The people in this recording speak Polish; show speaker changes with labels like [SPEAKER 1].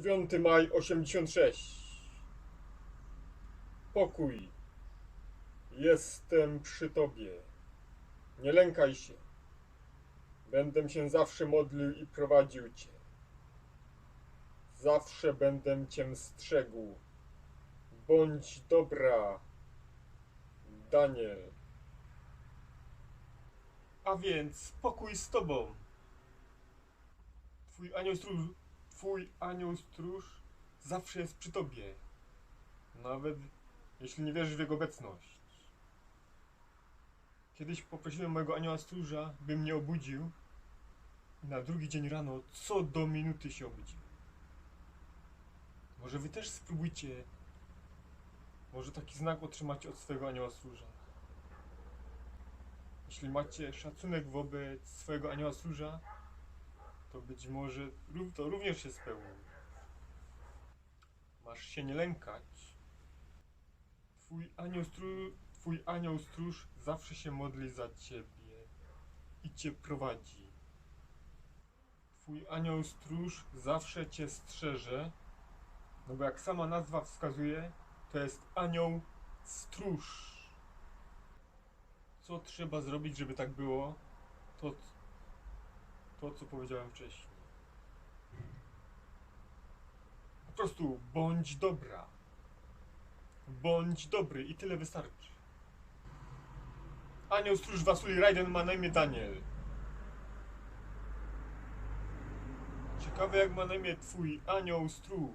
[SPEAKER 1] 9 maj 86. Pokój. Jestem przy tobie. Nie lękaj się. Będę się zawsze modlił i prowadził cię. Zawsze będę cię strzegł. Bądź dobra. Daniel. A więc pokój z tobą. Twój anioł stróż, twój anioł stróż zawsze jest przy tobie. Nawet jeśli nie wierzysz w jego obecność. Kiedyś poprosiłem mojego anioła stróża, by mnie obudził. I na drugi dzień rano co do minuty się obudził. Może wy też spróbujcie. Może taki znak otrzymacie od swojego anioła stróża. Jeśli macie szacunek wobec swojego anioła stróża, to być może to również się spełni. Masz się nie lękać. Twój anioł, stró- twój anioł stróż zawsze się modli za ciebie i cię prowadzi. Twój anioł stróż zawsze cię strzeże, no bo jak sama nazwa wskazuje, to jest anioł stróż. Co trzeba zrobić, żeby tak było? To, to co powiedziałem wcześniej. Po prostu bądź dobra. Bądź dobry i tyle wystarczy. Anioł stróż Wasuli Raiden ma na imię Daniel. Ciekawe jak ma na imię twój anioł stróż.